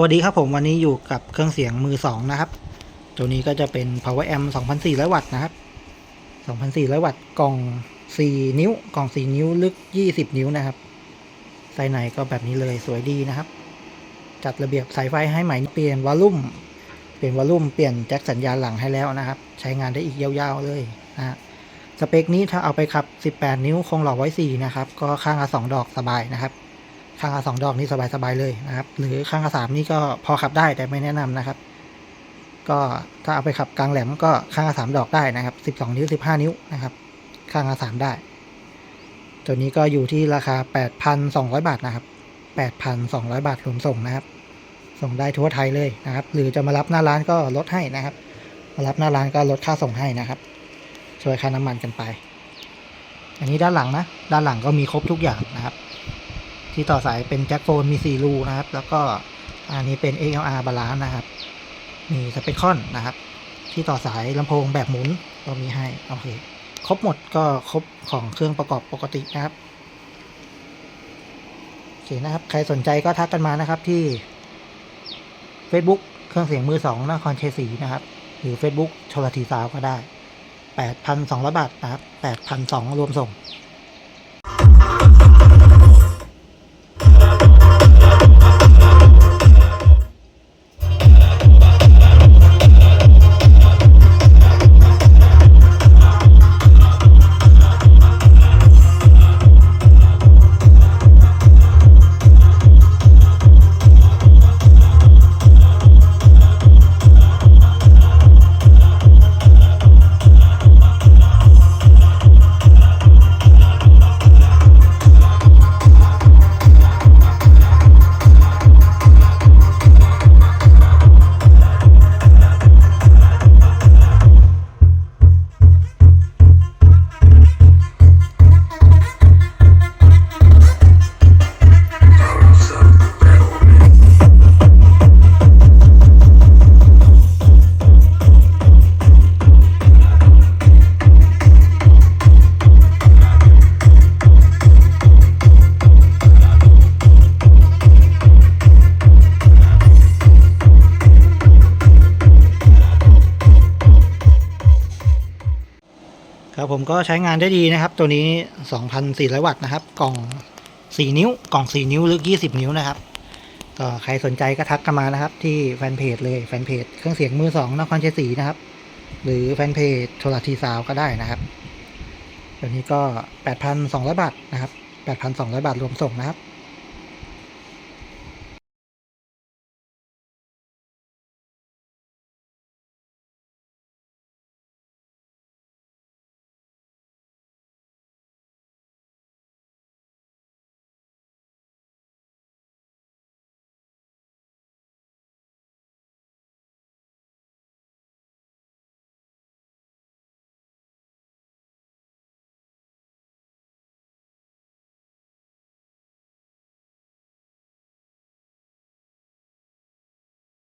สวัสดีครับผมวันนี้อยู่กับเครื่องเสียงมือสองนะครับ ตัวนี้ก็จะเป็น power amp 2,400 วัตต์นะครับ 2,400 วัตต์กล่อง 4 นิ้ว กล่อง 4 นิ้วลึก 20 นิ้วนะครับไซส์ไหนก็แบบนี้เลยสวยดีนะครับ จัดระเบียบสายไฟให้ใหม่เปลี่ยนวอลลุ่ม เปลี่ยนวอลลุ่มเปลี่ยนแจ็คสัญญาณหลังให้แล้วนะครับ ใช้งานได้อีกยาวๆเลยนะสเปคนี้ถ้าเอาไปขับ 18 นิ้วคงหล่อไว้ 4 นะครับ ก็ข้างละ2ดอกสบายนะครับ ข้างละสองดอกนี่สบายๆเลยนะครับ หรือข้างละสามนี่ก็พอขับได้แต่ไม่แนะนำนะครับ ก็ถ้าเอาไปขับกลางแหลมก็ข้างละสามดอกได้นะครับสิบสองนิ้วสิบห้านิ้วนะครับ ข้างละสามได้ ตัวนี้ก็อยู่ที่ราคาแปดพันสองร้อยบาทนะครับแปดพันสองร้อยบาทรวมส่งนะครับ ส่งได้ทั่วไทยเลยนะครับ หรือจะมารับหน้าร้านก็ลดให้นะครับ มารับหน้าร้านก็ลดค่าส่งให้นะครับ ช่วยค่าน้ำมันกันไป อันนี้ด้านหลังนะ ด้านหลังก็มีครบทุกอย่างนะครับ ที่ต่อสายเป็นแจ็คโฟนมี 4 รูนะครับ แล้วก็อันนี้เป็น XLR บาลานนะครับ มีสเปคคอนนะครับ ที่ต่อสายลำโพงแบบหมุนก็มีให้ โอเค ครบหมดก็ครบของเครื่องประกอบปกตินะครับโอเคนะครับ ใครสนใจก็ทักกันมานะครับที่ Facebook เครื่องเสียงมือสองนครเชัยศรีนะครับ หรือ Facebook ชลทีสาวก็ได้ 8,200 บาทนะครับ 8,200 รวมส่ง ครับผมก็ใช้งานได้ดีนะครับ ตัวนี้ 2,400 วัตต์นะครับ กล่อง 4 นิ้ว กล่อง 4 นิ้วลึก20 นิ้วนะครับ ก็ใครสนใจก็ทักกันมานะครับ ที่แฟนเพจเลยแฟนเพจเครื่องเสียงมือสองนครชัยศรีนะครับ หรือแฟนเพจโทรทีสาวก็ได้นะครับตัวนี้ก็ 8,200 บาทนะครับ 8,200 บาทรวมส่งนะครับ